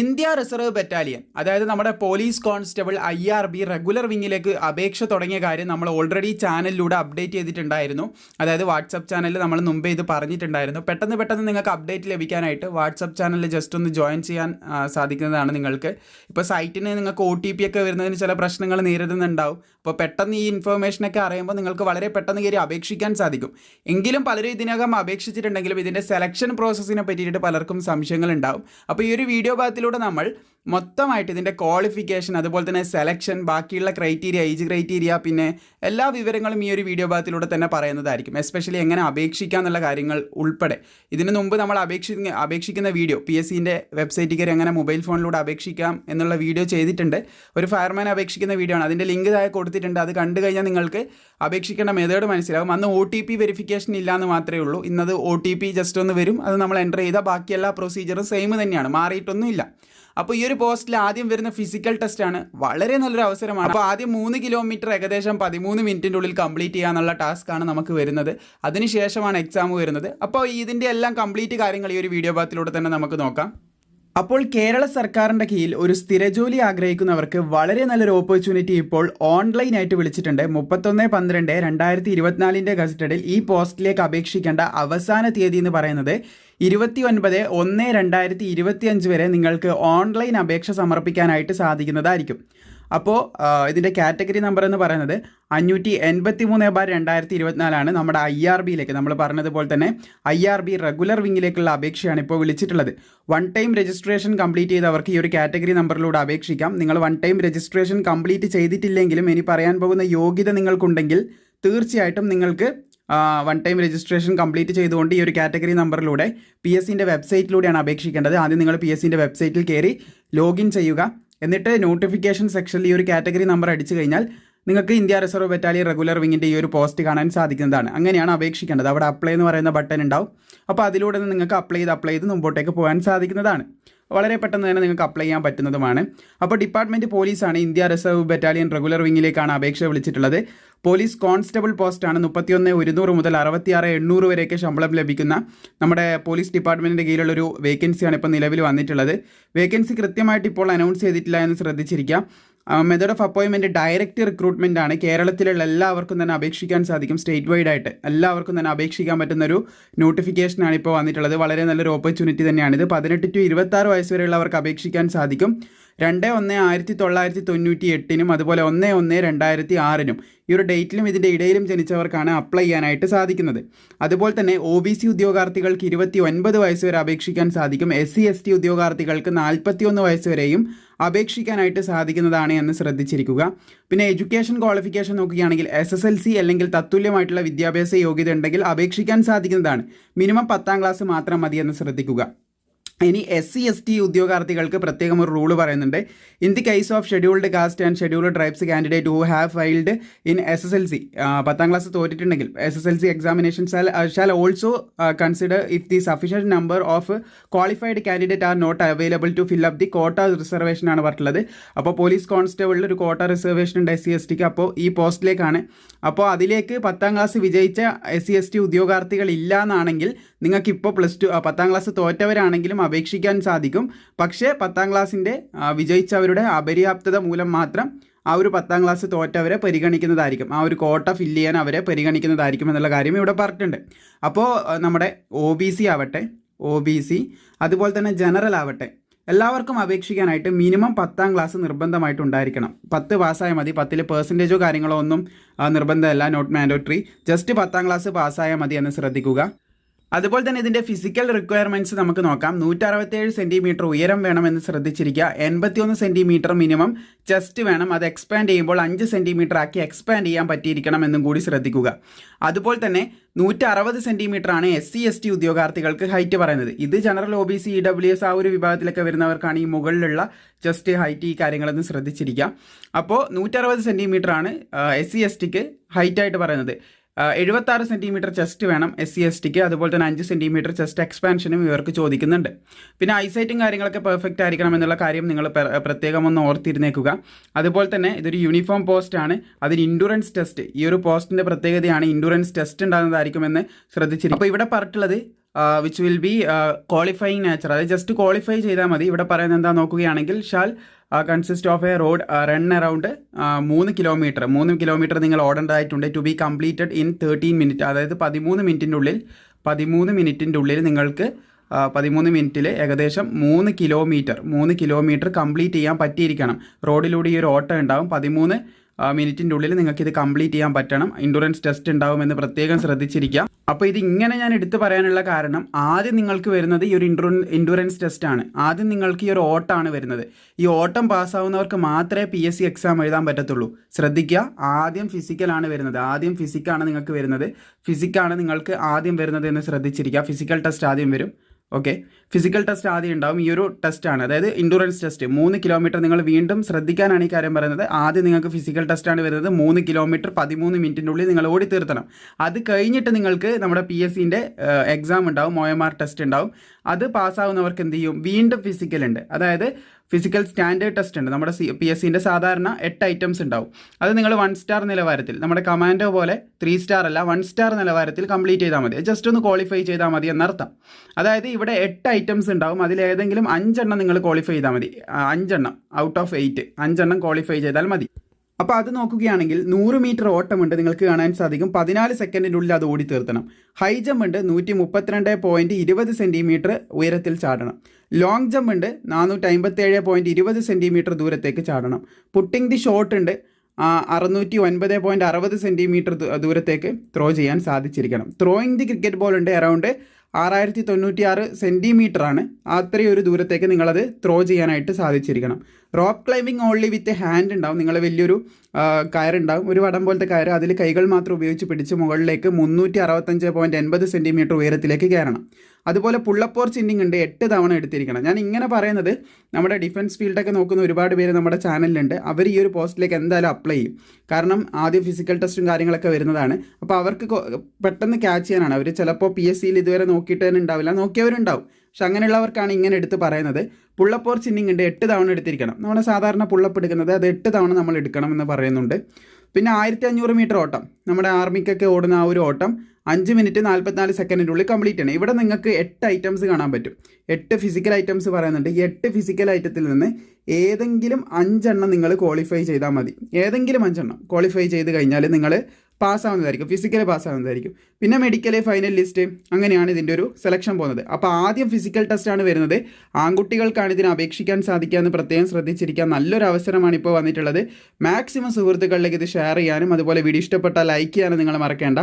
India reserve battalion അതായത് നമ്മുടെ police constable I R B regular വിങ്ങിലേക്ക് അപേക്ഷ തുടങ്ങിയ കാര്യം നമ്മൾ ഓൾറെഡി ചാനലിലൂടെ അപ്ഡേറ്റ് ചെയ്തിട്ടുണ്ടായിരുന്നു. അതായത് വാട്സപ്പ് ചാനലിൽ നമ്മൾ മുമ്പേ ഇത് പറഞ്ഞിട്ടുണ്ടായിരുന്നു. പെട്ടെന്ന് പെട്ടെന്ന് നിങ്ങൾക്ക് അപ്ഡേറ്റ് ലഭിക്കാനായിട്ട് വാട്സപ്പ് ചാനലിൽ ജസ്റ്റ് ഒന്ന് ജോയിൻ ചെയ്യാൻ സാധിക്കുന്നതാണ് നിങ്ങൾക്ക്. ഇപ്പോൾ സൈറ്റിന് നിങ്ങൾക്ക് ഒ ടി പി ഒക്കെ വരുന്നതിന് ചില പ്രശ്നങ്ങൾ നേരിടുന്നുണ്ടാവും. അപ്പോൾ പെട്ടെന്ന് ഈ ഇൻഫർമേഷനൊക്കെ അറിയുമ്പോൾ നിങ്ങൾക്ക് വളരെ പെട്ടെന്ന് കയറി അപേക്ഷിക്കാൻ സാധിക്കും. എങ്കിലും പലരും ഇതിനകം അപേക്ഷിച്ചിട്ടുണ്ടെങ്കിലും ഇതിന്റെ സെലക്ഷൻ പ്രോസസ്സിനെ പറ്റിയിട്ട് പലർക്കും സംശയങ്ങൾ ഉണ്ടാവും. അപ്പോൾ ഈ ഒരു വീഡിയോ ഭാഗത്തിലൂടെ നമ്മൾ മൊത്തമായിട്ട് ഇതിന്റെ ക്വാളിഫിക്കേഷൻ അതുപോലെ തന്നെ സെലക്ഷൻ ബാക്കിയുള്ള ക്രൈറ്റീരിയ ഏജ് ക്രൈറ്റീരിയ പിന്നെ എല്ലാ വിവരങ്ങളും ഈ ഒരു വീഡിയോ ഭാഗത്തിലൂടെ തന്നെ പറയുന്നതായിരിക്കും. എസ്പെഷ്യലി എങ്ങനെ അപേക്ഷിക്കുക എന്നുള്ള കാര്യങ്ങൾ ഉൾപ്പെടെ. ഇതിനു മുമ്പ് നമ്മൾ അപേക്ഷി അപേക്ഷിക്കുന്ന വീഡിയോ പി എസ് സിന്റെ വെബ്സൈറ്റിൽ കയറി എങ്ങനെ മൊബൈൽ ഫോണിലൂടെ അപേക്ഷിക്കാം എന്നുള്ള വീഡിയോ ചെയ്തിട്ടുണ്ട്. ഒരു ഫയർമാൻ അപേക്ഷിക്കുന്ന വീഡിയോ ആണ്. അതിന്റെ ലിങ്ക് താഴെ കൊടുത്തിട്ടുണ്ട്. അത് കണ്ടു കഴിഞ്ഞാൽ നിങ്ങൾക്ക് അപേക്ഷിക്കേണ്ട മെത്തേഡ് മനസ്സിലാകും അന്ന് ഒ ടി പി വെരിഫിക്കേഷൻ ഇല്ലാന്ന് മാത്രമേ ഉള്ളൂ. ഇന്നത് ഒ ടി പി ജസ്റ്റ് ഒന്ന് വരും. അത് നമ്മൾ എന്റർ ചെയ്താൽ ബാക്കി എല്ലാ പ്രൊസീജിയറും സെയിം തന്നെയാണ്. മാറിയിട്ടൊന്നും ഇല്ല അപ്പോൾ ഈ ഒരു പോസ്റ്റിൽ ആദ്യം വരുന്ന ഫിസിക്കൽ ടെസ്റ്റ് ആണ്. വളരെ നല്ലൊരു അവസരമാണ്. അപ്പോൾ ആദ്യം മൂന്ന് കിലോമീറ്റർ ഏകദേശം പതിമൂന്ന് മിനിറ്റിന്റെ ഉള്ളിൽ കംപ്ലീറ്റ് ചെയ്യാനുള്ള ടാസ്ക് ആണ് നമുക്ക് വരുന്നത്. അതിനുശേഷമാണ് എക്സാം വരുന്നത്. അപ്പോൾ ഇതിന്റെ എല്ലാം കംപ്ലീറ്റ് കാര്യങ്ങൾ ഈ ഒരു വീഡിയോ ഭാഗത്തിലൂടെ തന്നെ നമുക്ക് നോക്കാം. അപ്പോൾ കേരള സർക്കാരിന്റെ കീഴിൽ ഒരു സ്ഥിരജോലി ആഗ്രഹിക്കുന്നവർക്ക് വളരെ നല്ലൊരു ഓപ്പർച്യൂണിറ്റി ഇപ്പോൾ ഓൺലൈനായിട്ട് വിളിച്ചിട്ടുണ്ട്. മുപ്പത്തൊന്ന് പന്ത്രണ്ട് രണ്ടായിരത്തി ഇരുപത്തിനാലിന്റെ ഗസറ്റഡിൽ ഈ പോസ്റ്റിലേക്ക് അപേക്ഷിക്കേണ്ട അവസാന തീയതി എന്ന് പറയുന്നത് ഇരുപത്തി ഒൻപത് ഒന്ന് രണ്ടായിരത്തി ഇരുപത്തി അഞ്ച് വരെ നിങ്ങൾക്ക് ഓൺലൈൻ അപേക്ഷ സമർപ്പിക്കാനായിട്ട് സാധിക്കുന്നതായിരിക്കും. അപ്പോൾ ഇതിന്റെ കാറ്റഗറി നമ്പർ എന്ന് പറയുന്നത് അഞ്ഞൂറ്റി എൺപത്തി മൂന്ന് ബാർ രണ്ടായിരത്തി ഇരുപത്തിനാലാണ് നമ്മുടെ ഐ ആർ ബിയിലേക്ക്. നമ്മൾ പറഞ്ഞതുപോലെ തന്നെ ഐ ആർ ബി റെഗുലർ വിങ്ങിലേക്കുള്ള അപേക്ഷയാണ് ഇപ്പോൾ വിളിച്ചിട്ടുള്ളത്. വൺ ടൈം രജിസ്ട്രേഷൻ കംപ്ലീറ്റ് ചെയ്തവർക്ക് ഈ ഒരു കാറ്റഗറി നമ്പറിലൂടെ അപേക്ഷിക്കാം. നിങ്ങൾ വൺ ടൈം രജിസ്ട്രേഷൻ കംപ്ലീറ്റ് ചെയ്തിട്ടില്ലെങ്കിലും ഇനി പറയാൻ പോകുന്ന യോഗ്യത നിങ്ങൾക്കുണ്ടെങ്കിൽ തീർച്ചയായിട്ടും നിങ്ങൾക്ക് വൺ ടൈം രജിസ്ട്രേഷൻ കംപ്ലീറ്റ് ചെയ്തുകൊണ്ട് ഈ ഒരു കാറ്റഗറി നമ്പറിലൂടെ പി എസ് സിന്റെ വെബ്സൈറ്റിലൂടെയാണ് അപേക്ഷിക്കേണ്ടത്. ആദ്യം നിങ്ങൾ പി എസ് സിന്റെ വെബ്സൈറ്റിൽ കയറി ലോഗിൻ ചെയ്യുക. എന്നിട്ട് നോട്ടിഫിക്കേഷൻ സെക്ഷനിൽ ഈ ഒരു കാറ്റഗറി നമ്പർ അടിച്ചു കഴിഞ്ഞാൽ നിങ്ങൾക്ക് ഇന്ത്യ റിസർവ് ബറ്റാലിയൻ റെഗുലർ വിങ്ങിന്റെ ഈ ഒരു പോസ്റ്റ് കാണാൻ സാധിക്കുന്നതാണ്. അങ്ങനെയാണ് അപേക്ഷിക്കേണ്ടത്. അവിടെ അപ്ലൈ എന്ന് പറയുന്ന ബട്ടൺ ഉണ്ടാവും. അപ്പോൾ അതിലൂടെ നിങ്ങൾക്ക് അപ്ലൈ ചെയ്ത് അപ്ലൈ ചെയ്ത് മുമ്പോട്ടേക്ക് പോകാൻ സാധിക്കുന്നതാണ്. വളരെ പെട്ടെന്ന് തന്നെ നിങ്ങൾക്ക് അപ്ലൈ ചെയ്യാൻ പറ്റുന്നതുമാണ്. അപ്പോൾ ഡിപ്പാർട്ട്മെന്റ് പോലീസാണ് ഇന്ത്യ റിസർവ് ബറ്റാലിയൻ റെഗുലർ വിങ്ങിലേക്കാണ് അപേക്ഷ വിളിച്ചിട്ടുള്ളത്. പോലീസ് കോൺസ്റ്റബിൾ പോസ്റ്റാണ് മുപ്പത്തിയൊന്ന് ഒരുന്നൂറ് മുതൽ അറുപത്തിയാറ് എണ്ണൂറ് വരെയൊക്കെ ശമ്പളം ലഭിക്കുന്ന നമ്മുടെ പോലീസ് ഡിപ്പാർട്ട്മെന്റിന്റെ കീഴിലുള്ളൊരു വേക്കൻസിയാണ് ഇപ്പോൾ നിലവിൽ വന്നിട്ടുള്ളത്. വേക്കൻസി കൃത്യമായിട്ട് ഇപ്പോൾ അനൗൺസ് ചെയ്തിട്ടില്ല എന്ന് ശ്രദ്ധിച്ചിരിക്കുക മെത്തേഡ് ഓഫ് അപ്പോയിൻമെന്റ് ഡയറക്റ്റ് റിക്രൂട്ട്മെന്റ് ആണ്. കേരളത്തിലുള്ള എല്ലാവർക്കും തന്നെ അപേക്ഷിക്കാൻ സാധിക്കും സ്റ്റേറ്റ് വൈഡ് ആയിട്ട്. എല്ലാവർക്കും തന്നെ അപേക്ഷിക്കാൻ പറ്റുന്ന ഒരു നോട്ടിഫിക്കേഷനാണ് ഇപ്പോൾ വന്നിട്ടുള്ളത്. വളരെ നല്ലൊരു ഓപ്പർച്യൂണിറ്റി തന്നെയാണിത് പതിനെട്ട് ടു ഇരുപത്താറ് വയസ്സ് വരെയുള്ളവർക്ക് അപേക്ഷിക്കാൻ സാധിക്കും. രണ്ട് ഒന്ന് ആയിരത്തി തൊള്ളായിരത്തി തൊണ്ണൂറ്റി എട്ടിനും അതുപോലെ ഒന്ന് ഒന്ന് രണ്ടായിരത്തി ആറിനും ഈ ഒരു ഡേറ്റിലും ഇതിന്റെ ഇടയിലും ജനിച്ചവർക്കാണ് അപ്ലൈ ചെയ്യാനായിട്ട് സാധിക്കുന്നത്. അതുപോലെ തന്നെ ഒ ബി സി ഉദ്യോഗാർത്ഥികൾക്ക് ഇരുപത്തി ഒൻപത് വയസ്സ് വരെ അപേക്ഷിക്കാൻ സാധിക്കും. എസ് സി എസ് ടി ഉദ്യോഗാർത്ഥികൾക്ക് നാൽപ്പത്തി ഒന്ന് വയസ്സ് വരെയും അപേക്ഷിക്കാനായിട്ട് സാധിക്കുന്നതാണ് എന്ന് ശ്രദ്ധിച്ചിരിക്കുക. പിന്നെ എഡ്യൂക്കേഷൻ ക്വാളിഫിക്കേഷൻ നോക്കുകയാണെങ്കിൽ എസ് എസ് എൽ സി അല്ലെങ്കിൽ തത്തുല്യമായിട്ടുള്ള വിദ്യാഭ്യാസ യോഗ്യത ഉണ്ടെങ്കിൽ അപേക്ഷിക്കാൻ സാധിക്കുന്നതാണ്. മിനിമം പത്താം ക്ലാസ് മാത്രം മതി എന്ന് ശ്രദ്ധിക്കുക. ഇനി എസ് സി എസ് ടി ഉദ്യോഗാർത്ഥികൾക്ക് പ്രത്യേകം ഒരു റൂൾ പറയുന്നുണ്ട്. In the case of scheduled caste and scheduled tribes candidate who have failed in S S L C പത്താം class തോറ്റിട്ടുണ്ടെങ്കിൽ S S L C examination shall also consider if the sufficient number of qualified candidate are not available to fill up the quota reservation ആണ് പറഞ്ഞിട്ടുള്ളത്. അപ്പോൾ police കോൺസ്റ്റബിളിൽ ഒരു കോട്ട reservation ഉണ്ട് S C S tick അപ്പോൾ ഈ പോസ്റ്റിലേക്കാണ്. അപ്പോൾ അതിലേക്ക് പത്താം ക്ലാസ് വിജയിച്ച എസ് സി എസ് ടി ഉദ്യോഗാർത്ഥികൾ ഇല്ല എന്നാണെങ്കിൽ നിങ്ങൾക്ക് ഇപ്പോൾ പ്ലസ് ടു പത്താം ക്ലാസ് തോറ്റവരാണെങ്കിലും അപേക്ഷിക്കാൻ സാധിക്കും. പക്ഷേ പത്താം ക്ലാസ്സിന്റെ വിജയിച്ചവരുടെ അപര്യാപ്തത മൂലം മാത്രം ആ ഒരു പത്താം ക്ലാസ് തോറ്റവരെ പരിഗണിക്കുന്നതായിരിക്കും. ആ ഒരു കോട്ട ഫില്ല് ചെയ്യാൻ അവരെ പരിഗണിക്കുന്നതായിരിക്കും എന്നുള്ള കാര്യം ഇവിടെ പറഞ്ഞിട്ടുണ്ട്. അപ്പോൾ നമ്മുടെ ഒ ബി സി ആവട്ടെ ഒ ബി സി അതുപോലെ തന്നെ ജനറൽ ആവട്ടെ എല്ലാവർക്കും അപേക്ഷിക്കാനായിട്ട് മിനിമം പത്താം ക്ലാസ് നിർബന്ധമായിട്ട് ഉണ്ടായിരിക്കണം. പത്ത് പാസ്സായാൽ മതി പത്തിൽ പെർസെന്റേജോ കാര്യങ്ങളോ ഒന്നും നിർബന്ധമല്ല നോട്ട് മാൻഡോട്ടറി ജസ്റ്റ് പത്താം ക്ലാസ് പാസ്സായാൽ മതി എന്ന് ശ്രദ്ധിക്കുക. അതുപോലെ തന്നെ ഇതിന്റെ ഫിസിക്കൽ റിക്വയർമെന്റ്സ് നമുക്ക് നോക്കാം. നൂറ്ററുപത്തേഴ് സെന്റിമീറ്റർ ഉയരം വേണമെന്ന് ശ്രദ്ധിച്ചിരിക്കുക. എൺപത്തിയൊന്ന് സെന്റിമീറ്റർ മിനിമം ചെസ്റ്റ് വേണം. അത് എക്സ്പാൻഡ് ചെയ്യുമ്പോൾ അഞ്ച് സെന്റിമീറ്റർ ആക്കി എക്സ്പാൻഡ് ചെയ്യാൻ പറ്റിയിരിക്കണം എന്നും കൂടി ശ്രദ്ധിക്കുക. അതുപോലെ തന്നെ നൂറ്റി അറുപത് സെന്റിമീറ്ററാണ് എസ് സി എസ് ടി ഉദ്യോഗാർത്ഥികൾക്ക് ഹൈറ്റ് പറയുന്നത്. ഇത് general O B C E W S ആ ഒരു വിഭാഗത്തിലൊക്കെ വരുന്നവർക്കാണ് ഈ മുകളിലുള്ള ചെസ്റ്റ് ഹൈറ്റ് ഈ കാര്യങ്ങളെന്ന് ശ്രദ്ധിച്ചിരിക്കുക അപ്പോൾ നൂറ്ററുപത് സെന്റിമീറ്റർ ആണ് എസ് സി എസ് ടിക്ക് ഹൈറ്റ് ആയിട്ട് പറയുന്നത്. എഴുപത്താറ് സെന്റിമീറ്റർ ചെസ്റ്റ് വേണം എസ് സി എസ് ടിക്ക് അതുപോലെ തന്നെ അഞ്ച് സെന്റിമീറ്റർ ചെസ്റ്റ് എക്സ്പാൻഷനും ഇവർക്ക് ചോദിക്കുന്നുണ്ട്. പിന്നെ ഐസൈറ്റും കാര്യങ്ങളൊക്കെ പെർഫെക്റ്റ് ആയിരിക്കണം എന്നുള്ള കാര്യം നിങ്ങൾ പ്രത്യേകം ഒന്ന് ഓർത്തിരുന്നേക്കുക. അതുപോലെ തന്നെ ഇതൊരു യൂണിഫോം പോസ്റ്റ് ആണ്. അതിന് ഇൻഡുറൻസ് ടെസ്റ്റ് ഈ ഒരു പോസ്റ്റിന്റെ പ്രത്യേകതയാണ് ഇൻഡുറൻസ് ടെസ്റ്റ് ഉണ്ടാകുന്നതായിരിക്കുമെന്ന് ശ്രദ്ധിച്ചിരിക്കും അപ്പോൾ ഇവിടെ പറഞ്ഞിട്ടുള്ളത് which will be qualifying nature അതായത് ജസ്റ്റ് ക്വാളിഫൈ ചെയ്താൽ മതി. ഇവിടെ പറയുന്നത് എന്താ നോക്കുകയാണെങ്കിൽ shall consist of a road run around മൂന്ന് കിലോമീറ്റർ മൂന്ന് കിലോമീറ്റർ നിങ്ങൾ ഓടേണ്ടതായിട്ടുണ്ട് to be completed in thirteen minute അതായത് പതിമൂന്ന് മിനിറ്റിന്റെ ഉള്ളിൽ പതിമൂന്ന് മിനിറ്റിന്റെ ഉള്ളിൽ നിങ്ങൾക്ക് പതിമൂന്ന് മിനിറ്റിൽ ഏകദേശം മൂന്ന് കിലോമീറ്റർ മൂന്ന് കിലോമീറ്റർ കംപ്ലീറ്റ് ചെയ്യാൻ പറ്റിയിരിക്കണം. റോഡിലൂടെ ഈ ഒരു ഓട്ടം ഉണ്ടാകും പതിമൂന്ന് മിനിറ്റിന്റെ ഉള്ളിൽ നിങ്ങൾക്ക് ഇത് കംപ്ലീറ്റ് ചെയ്യാൻ പറ്റണം. ഇൻഡുറൻസ് ടെസ്റ്റ് ഉണ്ടാവുമെന്ന് പ്രത്യേകം ശ്രദ്ധിച്ചിരിക്കുക. അപ്പോൾ ഇത് ഇങ്ങനെ ഞാൻ എടുത്തു പറയാനുള്ള കാരണം ആദ്യം നിങ്ങൾക്ക് വരുന്നത് ഈ ഒരു ഇൻഡു ഇൻഡുറൻസ് ടെസ്റ്റ് ആണ്. ആദ്യം നിങ്ങൾക്ക് ഈ ഒരു ഓട്ടമാണ് വരുന്നത്. ഈ ഓട്ടം പാസ്സാവുന്നവർക്ക് മാത്രമേ പി എസ് സി എക്സാം എഴുതാൻ പറ്റത്തുള്ളൂ. ശ്രദ്ധിക്കുക ആദ്യം ഫിസിക്കലാണ് വരുന്നത്. ആദ്യം ഫിസിക്കാണ് നിങ്ങൾക്ക് വരുന്നത്. ഫിസിക്കാണ് നിങ്ങൾക്ക് ആദ്യം വരുന്നത് എന്ന് ശ്രദ്ധിച്ചിരിക്കുക. ഫിസിക്കൽ ടെസ്റ്റ് ആദ്യം വരും. ഓക്കെ. ഫിസിക്കൽ ടെസ്റ്റ് ആദ്യം ഉണ്ടാവും. ഈ ഒരു ടെസ്റ്റാണ് അതായത് ഇൻഡുറൻസ് ടെസ്റ്റ് മൂന്ന് കിലോമീറ്റർ നിങ്ങൾ വീണ്ടും ശ്രദ്ധിക്കാനാണ് ഈ കാര്യം പറയുന്നത്. ആദ്യം നിങ്ങൾക്ക് ഫിസിക്കൽ ടെസ്റ്റാണ് വരുന്നത്. മൂന്ന് കിലോമീറ്റർ പതിമൂന്ന് മിനിറ്റിന്റെ ഉള്ളിൽ നിങ്ങൾ ഓടി തീർത്തണം. അത് കഴിഞ്ഞിട്ട് നിങ്ങൾക്ക് നമ്മുടെ പി എസ് സിന്റെ എക്സാം ഉണ്ടാവും. ഒ ടെസ്റ്റ് ഉണ്ടാവും. അത് പാസ്സാവുന്നവർക്ക് എന്ത് ചെയ്യും? വീണ്ടും ഫിസിക്കൽ ഉണ്ട്. അതായത് ഫിസിക്കൽ സ്റ്റാൻഡേർഡ് ടെസ്റ്റ് ഉണ്ട്. നമ്മുടെ സി പി എസ് സിന്റെ സാധാരണ എട്ട് ഐറ്റംസ് ഉണ്ടാവും. അത് നിങ്ങൾ വൺ സ്റ്റാർ നിലവാരത്തിൽ നമ്മുടെ കമാൻഡോ പോലെ ത്രീ സ്റ്റാർ അല്ല വൺ സ്റ്റാർ നിലവാരത്തിൽ കംപ്ലീറ്റ് ചെയ്താൽ മതി. ജസ്റ്റ് ഒന്ന് ക്വാളിഫൈ ചെയ്താൽ മതി എന്നർത്ഥം. അതായത് ഇവിടെ എട്ട് ഐറ്റംസ് ഉണ്ടാവും. അതിൽ ഏതെങ്കിലും അഞ്ചെണ്ണം നിങ്ങൾ ക്വാളിഫൈ ചെയ്താൽ മതി. അഞ്ചെണ്ണം. Out of eight. അഞ്ചെണ്ണം ക്വാളിഫൈ ചെയ്താൽ മതി. അപ്പോൾ അത് നോക്കുകയാണെങ്കിൽ നൂറ് മീറ്റർ ഓട്ടമുണ്ട് നിങ്ങൾക്ക് കാണാൻ സാധിക്കും. പതിനാല് സെക്കൻഡിനുള്ളിൽ അത് ഓടി തീർത്തണം ഹൈ ജമ്പ് ഉണ്ട് നൂറ്റി മുപ്പത്തിരണ്ട് പോയിന്റ് ഇരുപത് സെന്റിമീറ്റർ ഉയരത്തിൽ ചാടണം. ലോങ് ജമ്പ് ഉണ്ട് നാനൂറ്റി അമ്പത്തേഴ് പോയിന്റ് ഇരുപത് സെന്റിമീറ്റർ ദൂരത്തേക്ക് ചാടണം. പുട്ടിംഗ് ദി ഷോട്ട് ഉണ്ട് അറുന്നൂറ്റി ഒൻപത് പോയിന്റ് അറുപത് സെന്റിമീറ്റർ ദൂരത്തേക്ക് ത്രോ ചെയ്യാൻ സാധിച്ചിരിക്കണം. ത്രോയിങ് ദി ക്രിക്കറ്റ് ബോൾ ഉണ്ട് അറൗണ്ട് ആറായിരത്തി തൊണ്ണൂറ്റി ആറ് സെന്റിമീറ്റർ ആണ് അത്രയും ഒരു ദൂരത്തേക്ക് നിങ്ങളത് ത്രോ ചെയ്യാനായിട്ട് സാധിച്ചിരിക്കണം. Rope climbing only with hand ഉണ്ടാവും. നിങ്ങൾ വലിയൊരു കയറുണ്ടാവും ഒരു വടം പോലത്തെ കയർ അതിൽ കൈകൾ മാത്രം ഉപയോഗിച്ച് പിടിച്ച് മുകളിലേക്ക് മുന്നൂറ്റി അറുപത്തഞ്ച് പോയിന്റ് എൺപത് സെന്റിമീറ്റർ ഉയരത്തിലേക്ക് കയറണം. അതുപോലെ പുള്ളപ്പോർ ചിന്നിങ് ഉണ്ട് എട്ട് തവണ എടുത്തിരിക്കണം. ഞാൻ ഇങ്ങനെ പറയുന്നത് നമ്മുടെ ഡിഫൻസ് ഫീൽഡൊക്കെ നോക്കുന്ന ഒരുപാട് പേര് നമ്മുടെ ചാനലിലുണ്ട് അവർ ഈ ഒരു പോസ്റ്റിലേക്ക് എന്തായാലും അപ്ലൈ ചെയ്യും. കാരണം ആദ്യം ഫിസിക്കൽ ടെസ്റ്റും കാര്യങ്ങളൊക്കെ വരുന്നതാണ്. അപ്പോൾ അവർക്ക് പെട്ടെന്ന് ക്യാച്ച് ചെയ്യാനാണ്. അവർ ചിലപ്പോൾ പി എസ് സിയിൽ ഇതുവരെ നോക്കിയിട്ട് തന്നെ ഉണ്ടാവില്ല. നോക്കിയവരുണ്ടാവും. പക്ഷെ അങ്ങനെയുള്ളവർക്കാണ് ഇങ്ങനെ എടുത്ത് പറയുന്നത്. പുള്ളപ്പോർ ചിന്നിങ് ഉണ്ട് എട്ട് തവണ എടുത്തിരിക്കണം. നമ്മുടെ സാധാരണ പുള്ളപ്പ് എടുക്കുന്നത് അത് എട്ട് തവണ നമ്മൾ എടുക്കണം എന്ന് പറയുന്നുണ്ട്. പിന്നെ ആയിരത്തി അഞ്ഞൂറ് മീറ്റർ ഓട്ടം. നമ്മുടെ ആർമിക്കൊക്കെ ഓടുന്ന ആ ഒരു ഓട്ടം അഞ്ച് മിനിറ്റ് നാൽപ്പത്തിനാല് സെക്കൻഡിന്റെ ഉള്ളിൽ കംപ്ലീറ്റ് ചെയ്യണം. ഇവിടെ നിങ്ങൾക്ക് എട്ട് ഐറ്റംസ് കാണാൻ പറ്റും. എട്ട് ഫിസിക്കൽ ഐറ്റംസ് പറയുന്നുണ്ട്. ഈ എട്ട് ഫിസിക്കൽ ഐറ്റത്തിൽ നിന്ന് ഏതെങ്കിലും അഞ്ചെണ്ണം നിങ്ങൾ ക്വാളിഫൈ ചെയ്താൽ മതി. ഏതെങ്കിലും അഞ്ചെണ്ണം ക്വാളിഫൈ ചെയ്ത് കഴിഞ്ഞാൽ നിങ്ങൾ പാസ്സാവുന്നതായിരിക്കും. ഫിസിക്കൽ പാസ്സാവുന്നതായിരിക്കും. പിന്നെ മെഡിക്കൽ ഫൈനൽ ലിസ്റ്റ് അങ്ങനെയാണ് ഇതിന്റെ ഒരു സെലക്ഷൻ പോകുന്നത്. അപ്പോൾ ആദ്യം ഫിസിക്കൽ ടെസ്റ്റാണ് വരുന്നത്. ആൺകുട്ടികൾക്കാണ് ഇതിന് അപേക്ഷിക്കാൻ സാധിക്കുക എന്ന് പ്രത്യേകം ശ്രദ്ധിച്ചിരിക്കുക നല്ലൊരു അവസരമാണ് ഇപ്പോൾ വന്നിട്ടുള്ളത്. മാക്സിമം സുഹൃത്തുക്കളിലേക്ക് ഇത് ഷെയർ ചെയ്യാനും അതുപോലെ വീഡിയോ ഇഷ്ടപ്പെട്ടാൽ ലൈക്ക് ചെയ്യാനും നിങ്ങൾ മറക്കേണ്ട.